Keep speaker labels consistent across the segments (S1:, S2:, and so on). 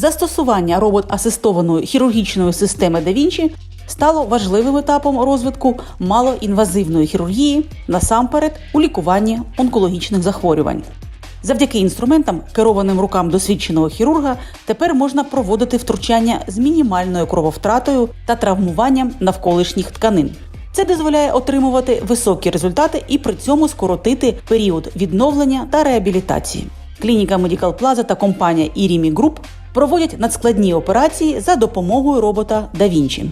S1: Застосування робот-асистованої хірургічної системи Da Vinci стало важливим етапом розвитку малоінвазивної хірургії насамперед у лікуванні онкологічних захворювань. Завдяки інструментам, керованим рукам досвідченого хірурга, тепер можна проводити втручання з мінімальною крововтратою та травмуванням навколишніх тканин. Це дозволяє отримувати високі результати і при цьому скоротити період відновлення та реабілітації. Клініка Medical Plaza та компанія Irimi Group проводять надскладні операції за допомогою робота Da Vinci.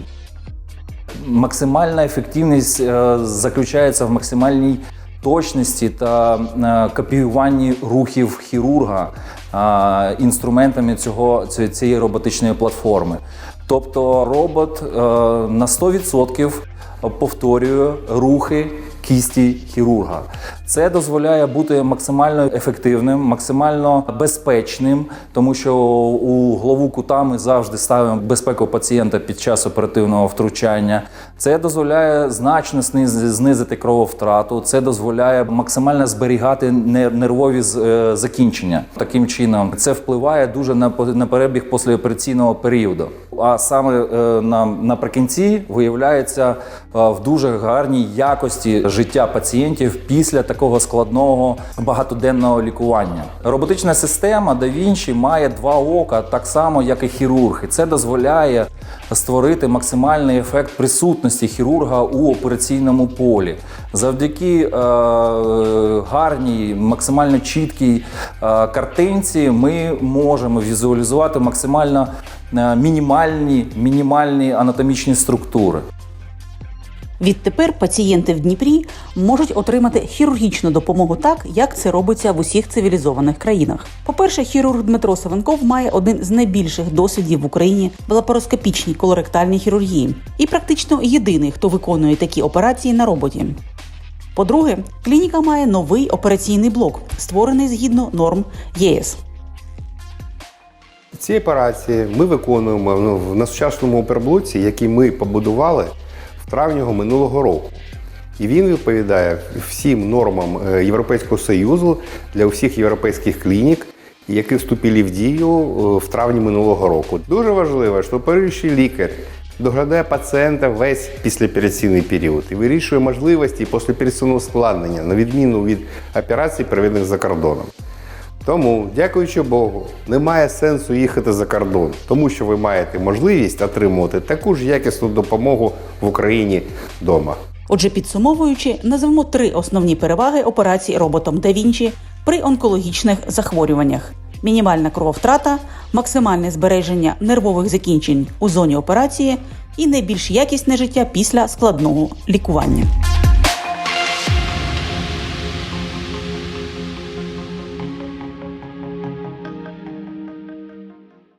S2: Максимальна ефективність е, заключається в максимальній точності та е, копіюванні рухів хірурга е, інструментами цього, цієї роботичної платформи. Тобто робот на 100% повторює рухи кісті хірурга. Це дозволяє бути максимально ефективним, максимально безпечним, тому що у главу кута ми завжди ставимо безпеку пацієнта під час оперативного втручання. Це дозволяє значно знизити крововтрату. Це дозволяє максимально зберігати нервові е, закінчення. Таким чином, це впливає дуже на перебіг післяопераційного періоду. А саме е, наприкінці виявляється е, в дуже гарній якості життя пацієнтів після такого складного багатоденного лікування. Роботична система Da Vinci має два ока, так само як і хірург. І це дозволяє створити максимальний ефект присутності хірурга у операційному полі. Завдяки е, гарній, максимально чіткій е, картинці ми можемо візуалізувати максимально е, мінімальні, мінімальні анатомічні структури.
S1: Відтепер пацієнти в Дніпрі можуть отримати хірургічну допомогу так, як це робиться в усіх цивілізованих країнах. По-перше, хірург Дмитро Савенков має один з найбільших досвідів в Україні в лапароскопічній колоректальній хірургії і практично єдиний, хто виконує такі операції на роботі. По-друге, клініка має новий операційний блок, створений згідно норм ЄС.
S3: Ці операції ми виконуємо ну, в- на сучасному оперблоці, який ми побудували травні минулого року. І він відповідає всім нормам е, Європейського Союзу для всіх європейських клінік, які вступили в дію е, в травні минулого року. Дуже важливо, що перший лікар доглядає пацієнта весь післяопераційний період і вирішує можливості післяопераційного складнення, на відміну від операцій, проведених за кордоном. Тому, дякуючи Богу, немає сенсу їхати за кордон, тому що ви маєте можливість отримувати таку ж якісну допомогу в Україні вдома.
S1: Отже, підсумовуючи, назвемо три основні переваги операцій роботом Da Vinci при онкологічних захворюваннях: мінімальна крововтрата, максимальне збереження нервових закінчень у зоні операції і найбільш якісне життя після складного лікування.